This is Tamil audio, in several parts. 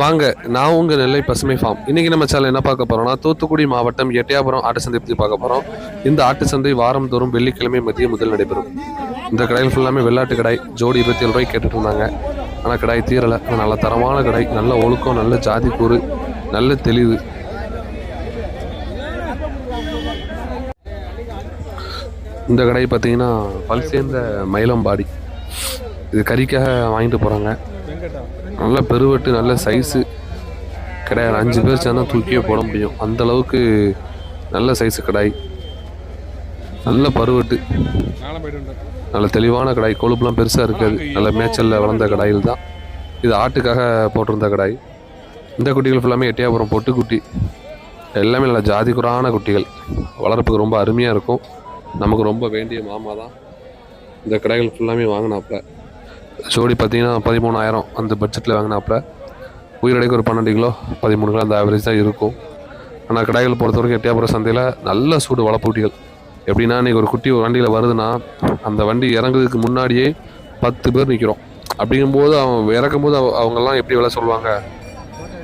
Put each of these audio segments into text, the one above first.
வாங்க நான் உங்கள் நெல்லை பசுமை ஃபார்ம் இன்றைக்கி நம்ம சேனல் என்ன பார்க்க போகிறோம்னா தூத்துக்குடி மாவட்டம் எட்டயாபுரம் ஆட்டு சந்தை பற்றி பார்க்க போகிறோம் இந்த ஆட்டு சந்தை வாரந்தோறும் வெள்ளிக்கிழமை மதியம் முதல் நடைபெறும். இந்த கடையில் ஃபுல்லாமே வெள்ளாட்டு கடாய் ஜோடி இருபத்தி ஏழு ரூபாய் கேட்டுட்டு இருந்தாங்க. ஆனால் கடாய் தீரலை. ஆனால் நல்ல தரமான கடை நல்ல ஒழுக்கம் நல்ல ஜாதி கூறு நல்ல தெளிவு. இந்த கடை பார்த்தீங்கன்னா பல் சேர்ந்த மயிலம்பாடி. இது கறிக்காக வாங்கிட்டு போகிறாங்க நல்ல பெருவெட்டு நல்ல சைஸு கிடையாது. அஞ்சு பேர் சேர்ந்தால் தூக்கியே போட முடியும். அந்தளவுக்கு நல்ல சைஸு கடாய். நல்ல பருவட்டு. நல்ல தெளிவான கடாய். கொழுப்புலாம் பெருசாக இருக்காது. நல்ல மேய்ச்சலில் வளர்ந்த கடாயில் தான். இது ஆட்டுக்காக போட்டிருந்த கடாய். இந்த குட்டிகள் ஃபுல்லாமே எட்டியாபுரம் பொட்டு குட்டி. எல்லாமே நல்ல ஜாதி குறான குட்டிகள். வளர்ப்புக்கு ரொம்ப அருமையாக இருக்கும். நமக்கு ரொம்ப வேண்டிய மாமா தான். இந்த கடைகள் ஃபுல்லாமே வாங்கினாப்புல. ஜோடி பார்த்தீங்கன்னா பதிமூணாயிரம் அந்த பட்ஜெட்டில் வாங்கினாப்புல. உயிரடைக்கு ஒரு பன்னெண்டு கிலோ பதிமூணு கிலோ அந்த ஆவரேஜ் தான் இருக்கும். ஆனால் கடைகள் பொறுத்த வரைக்கும் எட்டியாபுரம் சந்தையில் நல்ல சூடு வளப்பூட்டிகள். எப்படின்னா இன்றைக்கி ஒரு குட்டி ஒரு வண்டியில் வருதுன்னா அந்த வண்டி இறங்குறதுக்கு முன்னாடியே பத்து பேர் நிற்கிறோம் அப்படிங்கும்போது அவன் இறக்கும்போது அவங்கெல்லாம் எப்படி விலை சொல்லுவாங்க?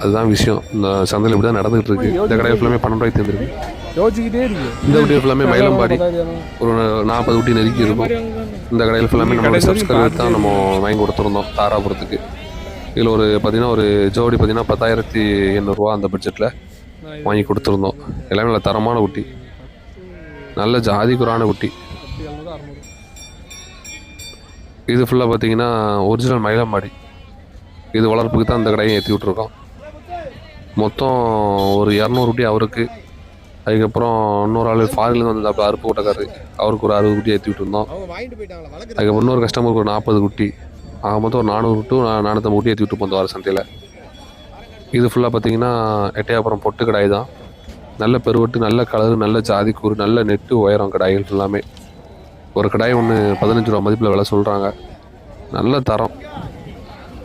அதுதான் விஷயம். இந்த சந்தையில் இப்படி தான் நடந்துகிட்டு இருக்கு இந்த கடையில் ஃபுல்லாமே பன்னெண்டு ரூபாய்க்கு தந்துருக்கு இந்த குட்டி ஃபுல்லாமே மயிலம்பாடி ஒரு நாற்பது குட்டி நெருக்கி இருக்கும். இந்த கடையில் ஃபுல்லாமே நம்மளோட சப்ஸ்கிரைபர் தான் நம்ம வாங்கி கொடுத்துருந்தோம் தாராபுரத்துக்கு. இதில் ஒரு பார்த்தீங்கன்னா ஒரு ஜோடி பார்த்தீங்கன்னா பத்தாயிரத்தி எண்ணூறுரூவா அந்த பட்ஜெட்டில் வாங்கி கொடுத்துருந்தோம். எல்லாமே நல்ல தரமான குட்டி. நல்ல ஜாதி குறான குட்டி. இது ஃபுல்லாக பார்த்தீங்கன்னா ஒரிஜினல் மயிலம்பாடி இது வளர்ப்புக்கு தான் இந்த கடையை ஏற்றி விட்ருக்கோம் மொத்தம் ஒரு இரநூறு குட்டி அவருக்கு. அதுக்கப்புறம் இன்னொரு ஆள் ஃபாரின்லேருந்து வந்தாப்புல அறுப்பு கூட்டக்காரரு. அவருக்கு ஒரு அறுபது குட்டி ஏற்றி விட்டுருந்தோம் அதுக்கப்புறம் இன்னொரு கஸ்டமருக்கு ஒரு நாற்பது குட்டி. ஆக மொத்தம் ஒரு நானூறு டு நானூற்றம்பது குட்டி ஏற்றி விட்டு போந்த வார சந்தையில். இது ஃபுல்லாக பார்த்தீங்கன்னா எட்டையாபுரம் பொட்டு கடாய் தான். நல்ல பெருவட்டு நல்ல கலர் நல்ல ஜாதி கூறு நல்ல நெட்டு உயரம் கடாய்கள் ஃபுல்லாமே ஒரு கடாய் ஒன்று பதினஞ்சு ரூபா மதிப்பில் விலை சொல்கிறாங்க நல்ல தரம்.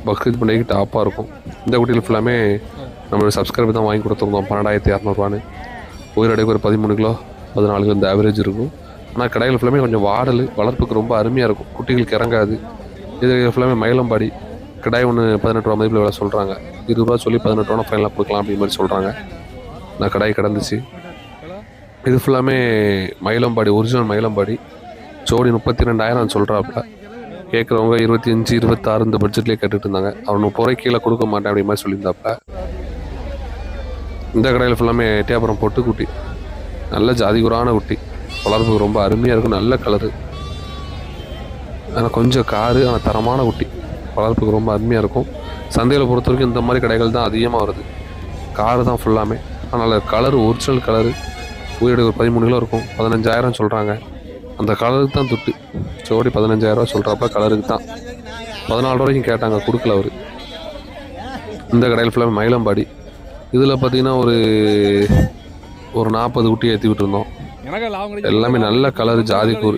பக்ரீத் பண்டிகைக்கு டாப்பாக இருக்கும். இந்த குட்டியில் ஃபுல்லாமே நம்மளோட சப்ஸ்கிரைப் தான் வாங்கி கொடுத்துருந்தோம். பன்னெண்டாயிரத்தி இரநூறுவான்னு உயிரடைக்கு ஒரு பதிமூணு கிலோ பதினாலு கிலோ இந்த ஆவரேஜ் இருக்கும். ஆனால் கடைகள் ஃபுல்லாமே கொஞ்சம் வாடல் வளர்ப்புக்கு ரொம்ப அருமையாக இருக்கும். குட்டிகளுக்கு இறங்காது. இது ஃபுல்லாமே மயிலம்பாடி கடாய் ஒன்று பதினெட்டு ரூபா மதிப்பில் விலை சொல்கிறாங்க இருபது ரூபா சொல்லி பதினெட்டு ரூபா ஃபைனலாக கொடுக்கலாம் அப்படி மாதிரி சொல்கிறாங்க நான் கடாய் கிடந்துச்சு. இது ஃபுல்லாமே மயிலம்பாடி ஒரிஜினல் மயிலம்பாடி. ஜோடி முப்பத்தி ரெண்டாயிரம் சொல்கிறாப்புல கேட்குறவங்க இருபத்தி அஞ்சு இருபத்தாறு இந்த பட்ஜெட்லேயே கேட்டுட்டு இருந்தாங்க. அவன் முப்பது ரூபாய் கீழே கொடுக்க மாட்டேன் அப்படி மாதிரி சொல்லியிருந்தாப்புல. இந்த கடையில் ஃபுல்லாமே எட்டியாபுரம் பொட்டு குட்டி. நல்ல ஜாதிகுறான குட்டி. வளர்ப்பு ரொம்ப அருமையாக இருக்கும் நல்ல கலரு ஆனால் கொஞ்சம் காரு ஆனால் தரமான குட்டி. வளர்ப்புக்கு ரொம்ப அருமையாக இருக்கும். சந்தையில் பொறுத்த வரைக்கும் இந்த மாதிரி கடைகள் தான் அதிகமாக வருது. காரு தான் ஃபுல்லாமே அதனால் கலரு ஒரிஜினல் கலரு உயிரோட ஒரு பதிமூணு கிலோ இருக்கும். பதினஞ்சாயிரம் சொல்கிறாங்க அந்த கலருக்கு தான் துட்டு. ஜோடி பதினஞ்சாயிரரூவா சொல்கிறப்ப கலருக்கு தான். பதினாலு ரூபாய்க்கும் கேட்டாங்க கொடுக்கல அவர். இந்த கடையில் ஃபுல்லாமே மயிலம்பாடி. இதில் பார்த்தீங்கன்னா ஒரு ஒரு நாற்பது குட்டி ஏற்றி விட்டுருந்தோம். எல்லாமே நல்ல கலர் ஜாதி கூறு.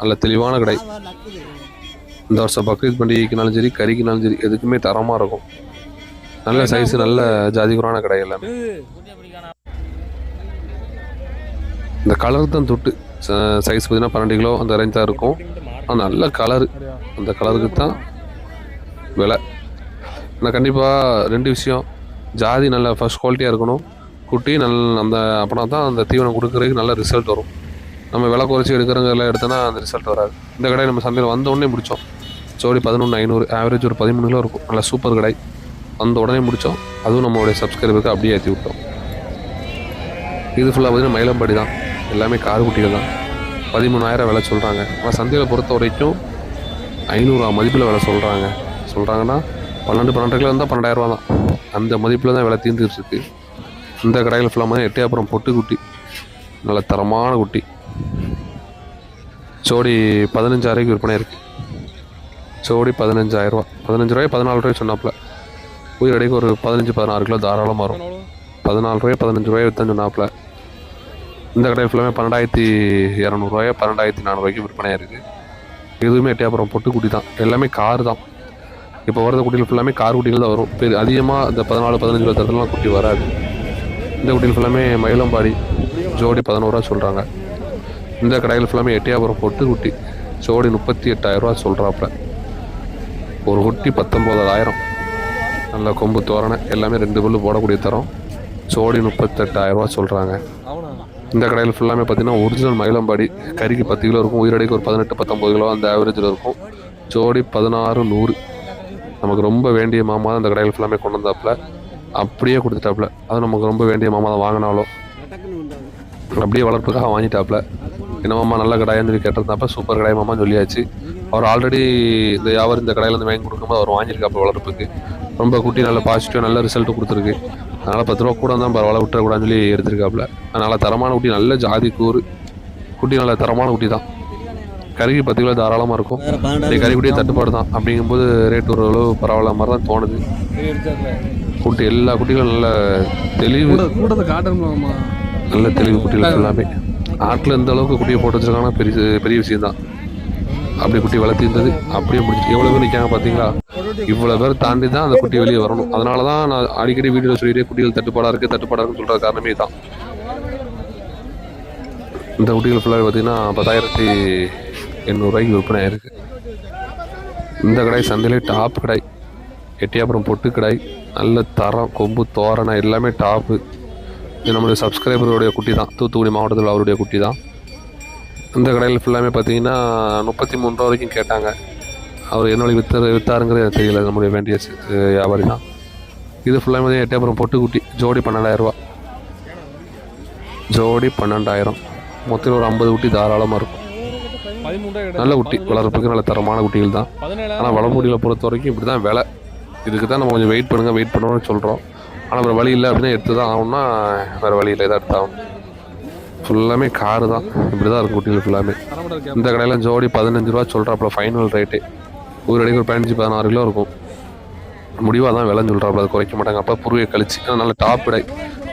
நல்ல தெளிவான கடை. இந்த வருஷம் பக்ரீத் பண்டிகைக்குனாலும் சரி கறிக்குனாலும் சரி எதுக்குமே தரமாக இருக்கும். நல்ல சைஸ் நல்ல ஜாதிகுறான கடை எல்லாமே. இந்த கலர் தான் தொட்டு சைஸ் பார்த்தீங்கன்னா பன்னெண்டு கிலோ அந்த ரேஞ்ச் தான் இருக்கும். ஆனால் நல்ல கலரு. அந்த கலருக்கு தான் விலை. ஆனால் கண்டிப்பாக ரெண்டு விஷயம் ஜாதி நல்ல ஃபர்ஸ்ட் குவாலிட்டியாக இருக்கணும். குட்டி நல் அந்த அப்படின்னா தான் அந்த தீவனம் கொடுக்குறதுக்கு நல்ல ரிசல்ட் வரும். நம்ம விலை குறைச்சி எடுக்கிறங்கெல்லாம் எடுத்தோன்னா அந்த ரிசல்ட் வராது. இந்த கடை நம்ம சந்தையில் வந்த உடனே முடித்தோம் ஜோடி பதினொன்று ஐநூறு ஆவரேஜ் ஒரு பதிமூணு கிலோ இருக்கும். நல்ல சூப்பர் கடை. வந்த உடனே முடித்தோம் அதுவும் நம்மளுடைய சப்ஸ்கிரைபருக்கு அப்படியே ஏற்றி விட்டோம். இது ஃபுல்லாக பார்த்தீங்கன்னா மயிலம்பாடி தான். எல்லாமே கார் குட்டிகள் தான். பதிமூணாயிரம் விலை சொல்கிறாங்க ஆனால் சந்தையில் பொறுத்த வரைக்கும் ஐநூறுரூவா மதிப்பில் விலை சொல்கிறாங்க சொல்கிறாங்கன்னா பன்னெண்டு பன்னெண்டு கிலோ இருந்தால் பன்னெண்டாயிரரூவா தான். அந்த மதிப்பில் தான் விலை தீர்ந்துட்டு இருக்கு. இந்த கடையில் ஃபுல்லாக எட்டையாப்புறம் பொட்டு குட்டி. நல்ல தரமான குட்டி. சோடி பதினஞ்சாயிரக்கு விற்பனை இருக்கு. சோடி பதினஞ்சாயிரரூவா பதினஞ்சு ரூபாய் பதினாலு ரூபாய் சொன்னாப்புல. உயிர் அடைக்கு ஒரு பதினஞ்சு பதினாறு கிலோ தாராளமாக வரும். பதினாலு ரூபாய் பதினஞ்சு ரூபாய் விற்றான்னு சொன்னாப்புல. இந்த கடையில் ஃபுல்லாமே பன்னெண்டாயிரத்தி இரநூறுவாயோ பன்னெண்டாயிரத்தி நானூறுவாய்க்கு விற்பனையாக இருக்குது எதுவுமே எட்டையாப்புறம் பொட்டு குட்டி தான். எல்லாமே கார் தான். இப்போ வரது குட்டிகள் ஃபுல்லாமே கார் குட்டிகள் தான் வரும். பெரிய அதிகமாக இந்த பதினாலு பதினஞ்சு இருபத்தெட்டுலாம் குட்டி வராது. இந்த குட்டிகள் ஃபுல்லாமே மயிலம்பாடி ஜோடி பதினோருவா சொல்கிறாங்க இந்த கடையில் ஃபுல்லாமே எட்டையாபுரம் பொட்டு குட்டி. ஜோடி முப்பத்தி எட்டாயிரரூவா சொல்கிறாப்புல ஒரு குட்டி பத்தொம்போதாயிரம் நல்ல கொம்பு தோரணை. எல்லாமே ரெண்டு பல்லு போடக்கூடிய தரம். ஜோடி முப்பத்தெட்டாயிரரூவா சொல்கிறாங்க இந்த கடையில் ஃபுல்லாமே பார்த்தீங்கன்னா ஒரிஜினல் மயிலம்பாடி. கறிக்கு பத்து கிலோ இருக்கும். உயிரடைக்கு ஒரு பதினெட்டு பத்தொம்பது கிலோ அந்த ஆவரேஜில் இருக்கும். ஜோடி பதினாறு நூறு. நமக்கு ரொம்ப வேண்டிய மாமா தான் கடைகள் கடையில் ஃபுல்லாமே கொண்டு வந்தாப்புல. அப்படியே கொடுத்துட்டாப்புல. அது நமக்கு ரொம்ப வேண்டிய மாமா தான் வாங்கினாலும். அப்படியே வளர்ப்புக்காக வாங்கிட்டாப்புல. என்ன மாமா நல்ல கடாயன்னு சொல்லி கேட்டிருந்தாப்ப சூப்பர் கடாய் மாமான்னு சொல்லியாச்சு. அவர் ஆல்ரெடி இந்த வியாபாரம் இந்த கடையில் இருந்து வாங்கி கொடுக்கும்போது அவர் வாங்கியிருக்காப்புல வளர்ப்புக்கு. ரொம்ப குட்டி நல்ல பாசிட்டிவ் நல்ல ரிசல்ட் கொடுத்துருக்கு. அதனால் பத்து ரூபா கூட தான் பரவாயில்ல விட்டுறக்கூடாதுன்னு சொல்லி எடுத்திருக்காப்புல. அதனால் தரமான குட்டி நல்ல ஜாதி கூறு. குட்டி நல்ல தரமான குட்டி தான். கறிக்கு பத்து கிலோ தாராளமாக இருக்கும் இன்னைக்கு கறி குட்டியே தட்டுப்பாடு தான் அப்படிங்கும்போது ரேட் ஒரு அளவு பரவாயில்ல மாதிரி தான் தோணுது. குட்டி எல்லா குட்டிகளும் நல்ல தெளிவு. நல்ல தெளிவு குட்டிகள் எல்லாமே. ஆட்டில் இந்த அளவுக்கு குட்டியை போட்டு வச்சிருக்காங்கன்னா பெரிய பெரிய விஷயம் தான் அப்படி குட்டி வளர்த்தி இருந்தது. அப்படியே முடிச்சு எவ்வளோ பேர் நிற்காங்க பார்த்தீங்களா இவ்வளோ பேர் தாண்டி தான் அந்த குட்டி வெளியே வரணும். அதனால தான் நான் அடிக்கடி வீடியோவில் சொல்லிட்டே குட்டிகள் தட்டுப்பாடாக இருக்குது தட்டுப்பாடாக இருக்குன்னு சொல்கிற காரணமே தான் இந்த குட்டிகள் ஃபுல்லாக பார்த்தீங்கன்னா பத்தாயிரத்தி எண்ணூறுரூவாய்க்கு விற்பனை ஆயிருக்கு. இந்த கடை சந்தையிலே டாப் கடை எட்டியாபுரம் பொட்டு கடை நல்ல தரம் கொம்பு தோரணை எல்லாமே டாப்பு இது நம்மளுடைய சப்ஸ்கிரைபருடைய குட்டி தான் தூத்துக்குடி மாவட்டத்தில் அவருடைய குட்டி தான் இந்த கடையில் ஃபுல்லாமே பார்த்தீங்கன்னா முப்பத்தி மூணு ரூபா வரைக்கும் கேட்டாங்க. அவர் என்னோட வித்து வித்தாருங்கிறது எனக்கு தெரியல. நம்முடைய வேண்டிய வியாபாரி தான் இது ஃபுல்லாமே பார்த்தீங்கன்னா எட்டியாபுரம் பொட்டுக்குட்டி ஜோடி பன்னெண்டாயிரரூபா ஜோடி பன்னெண்டாயிரம். மொத்தத்தில் ஒரு ஐம்பது குட்டி தாராளமாக இருக்கும். நல்ல குட்டி வளர்ப்புக்கு நல்ல தரமான குட்டிகள் தான் ஆனால் வளமுடியில் பொறுத்த வரைக்கும் இப்படி தான் விலை. இதுக்கு தான் நம்ம கொஞ்சம் வெயிட் பண்ணுங்கள் வெயிட் பண்ணணும்னு சொல்கிறோம் ஆனால் வேறு வழி இல்லை அப்படின்னா எடுத்து தான் ஆகணும்னா வேறு வழி இல்லை இதாக எடுத்து ஆகணும் ஃபுல்லாமே காரு தான் இப்படி தான் இருக்கும் குட்டிகள் ஃபுல்லாமே இந்த கடையில் ஜோடி பதினஞ்சு ரூபா சொல்கிறாப்புல ஃபைனல் ரேட்டு ஒரு அடிக்கு ஒரு பதினஞ்சு பதினாறு கிலோ இருக்கும். முடிவாக தான் விலைன்னு சொல்கிறாப்புல அது குறைக்க மாட்டாங்க. அப்போ புருவை கழிச்சு நல்ல டாப் இடை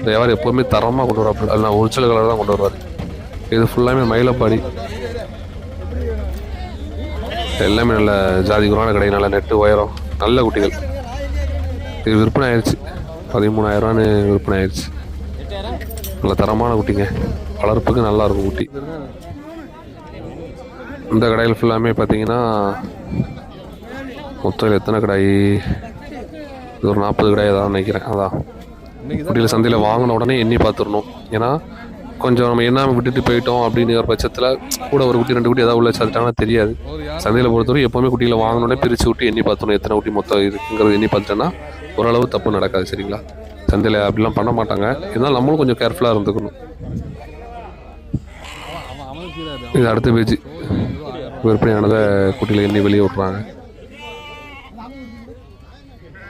வியாபாரம் எப்போவுமே தரமாக கொண்டு வராப்புல அது நான் ஒரிஜினல் கலர் தான் கொண்டு வருவார். இது ஃபுல்லாமே மயிலப்பாடி. எல்லாமே நல்ல ஜாதி குரான கடை நல்ல நெட்டு உயரம் நல்ல குட்டிகள். இது விற்பனை ஆயிடுச்சு பதிமூணாயிரரூவான்னு விற்பனை ஆயிடுச்சு நல்ல தரமான குட்டிங்க. வளர்ப்புக்கு நல்லா இருக்கும் குட்டி. இந்த கடையில் ஃபுல்லாமே பார்த்தீங்கன்னா மொத்தம் எத்தனை கடை? இது ஒரு நாற்பது கடை தான் நினைக்கிறேன். அதான். குட்டியில் சந்தையில் வாங்கின உடனே எண்ணி பார்த்துடணும். ஏன்னா கொஞ்சம் நம்ம எண்ணாமல் விட்டுட்டு போயிட்டோம் அப்படிங்கிற பட்சத்தில் கூட ஒரு குட்டி ரெண்டு குட்டி ஏதாவது உள்ள சேர்த்துட்டாங்கன்னா தெரியாது. சந்தையில் பொறுத்தவரை எப்போவுமே குட்டியில் வாங்கினோடனே பிரித்து விட்டு எண்ணி பார்த்தோம் எத்தனை குட்டி மொத்தம் இருக்குங்கிறது எண்ணி பார்த்துட்டோன்னா ஓரளவு தப்பு நடக்காது சரிங்களா? சந்தையில் அப்படிலாம் பண்ண மாட்டாங்க. இருந்தாலும் நம்மளும் கொஞ்சம் கேர்ஃபுல்லாக இருந்துக்கணும். இது அடுத்த பேஜ் விற்பனையானதை குட்டியில் எண்ணி வெளியே விட்றாங்க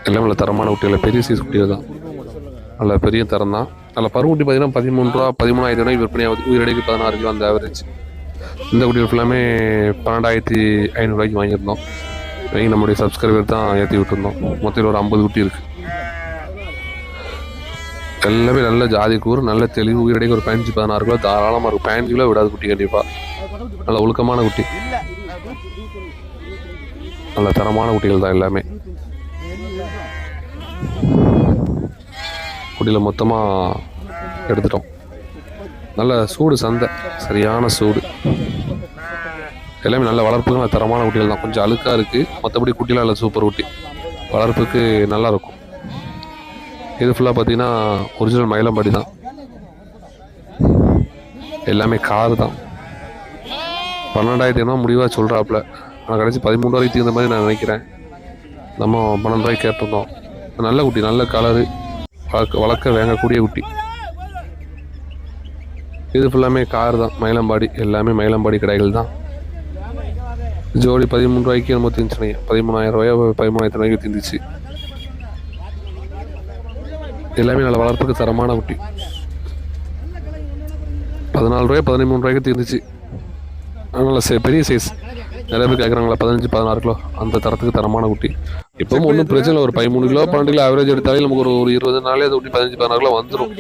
எல்லாம் நல்ல தரமான குட்டிகள் பெரிய சைஸ் குட்டிகள் தான். நல்ல பெரிய தரம் தான். அதில் பருவக்குட்டி பார்த்தீங்கன்னா பதிமூணு ரூபா பதிமூணாயிரத்தி ரூபாய்க்கு விற்பனை ஆகுது உயிரடைக்கு பதினாறு கிலோ அந்த ஆவரேஜ் இந்த குட்டிகள் ஃபுல்லாமே பன்னெண்டாயிரத்தி ஐநூறுரூவாய்க்கு வாங்கியிருந்தோம். வாங்கி நம்முடைய சப்ஸ்கிரைபர் தான் ஏற்றி விட்டுருந்தோம். மொத்தத்தில் ஒரு ஐம்பது குட்டி இருக்குது எல்லாமே நல்ல ஜாதி கூறு நல்ல தெளிவு உயிரடைக்கு ஒரு பதினஞ்சு பதினாறு கிலோ தாராளமாக இருக்கும். பதினஞ்சு கிலோ விடாது குட்டி கண்டிப்பாக நல்ல ஒழுக்கமான குட்டி. நல்ல தரமான குட்டிகள் தான் எல்லாமே. குட்டியில் மொத்தமாக எடுத்துட்டோம். நல்ல சூடு சந்தை. சரியான சூடு. எல்லாமே நல்ல வளர்ப்புக்கு நல்ல தரமான குட்டிகள் தான். கொஞ்சம் அழுக்காக இருக்குது மற்றபடி குட்டிலாம் இல்லை சூப்பர் குட்டி. வளர்ப்புக்கு நல்லாயிருக்கும் இது ஃபுல்லாக பார்த்தீங்கன்னா ஒரிஜினல் மயிலம்பாடி தான். எல்லாமே கார் தான். பன்னெண்டாயிரத்தி ஐநூறு முடிவாக சொல்கிறாப்புல ஆனால் கடைசி பதிமூணு வரைக்கும் தீர்ந்த மாதிரி நான் நினைக்கிறேன். நம்ம பன்னெண்டு ரூபாய்க்கு கேட்டிருந்தோம். நல்ல குட்டி நல்ல கலரு வளர்க்க வளர்க்க வேங்கக்கூடிய குட்டி. இது ஃபுல்லாமே கார் தான். மயிலம்பாடி எல்லாமே மயிலம்பாடி கடைகள் தான். ஜோடி பதிமூணு ரூபாய்க்கு நம்ம திந்துச்சு பதிமூணாயிரம் ரூபாயோ பதிமூணாயிரத்து ரூபாய்க்கு திந்துச்சு. எல்லாமே நல்ல வளர்ப்புக்கு தரமான குட்டி. பதினாலு ரூபாய் பதிமூணு ரூபாய்க்கு தீர்ந்துச்சு அதனால் சே பெரிய சைஸ் நிறைய பேர் கேட்குறாங்களா பதினஞ்சு பதினாறு கிலோ. அந்த தரத்துக்கு தரமான குட்டி. இப்போவும் ஒன்றும் பிரச்சனை இல்லை. ஒரு பதிமூணு கிலோ பன்னெண்டு கிலோ ஆவரேஜ் எடுத்தாலே நமக்கு ஒரு ஒரு இருபது நாளே அது குட்டி பதினஞ்சு பதினாறு கிலோ வந்துடும்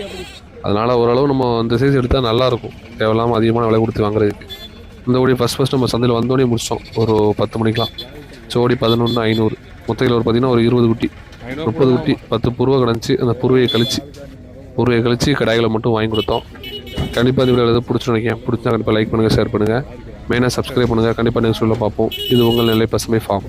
அதனால் ஓரளவு நம்ம அந்த சைஸ் எடுத்தால் நல்லா இருக்கும் தேவையில்லாமல் அதிகமான விலை கொடுத்து வாங்குறதுக்கு. இந்த ஓடி ஃபஸ்ட் ஃபஸ்ட் நம்ம சந்தையில் வந்தோடனே முடிச்சிட்டோம். ஒரு பத்து மணிக்கெலாம் ஜோடி பதினொன்று ஐநூறு. மொத்தத்தில் ஒரு பார்த்தீங்கன்னா ஒரு இருபது குட்டி. முப்பது குட்டி பத்து புருவை கிடந்துச்சு. அந்த புருவையை கழிச்சு புருவையை கழிச்சு கடாய்களை மட்டும் வாங்கி கொடுத்தோம். கண்டிப்பாக இந்த வீடியோ எதாவது பிடிச்சி நினைக்கிறேன். பிடிச்சா கண்டிப்பாக லைக் பண்ணுங்கள் ஷேர் பண்ணுங்கள் மெயினாக சப்ஸ்கிரைப் பண்ணுங்கள் கண்டிப்பாக நியூஸ் உள்ள பார்ப்போம். இது உங்கள் நிலை பசுமை ஃபார்ம்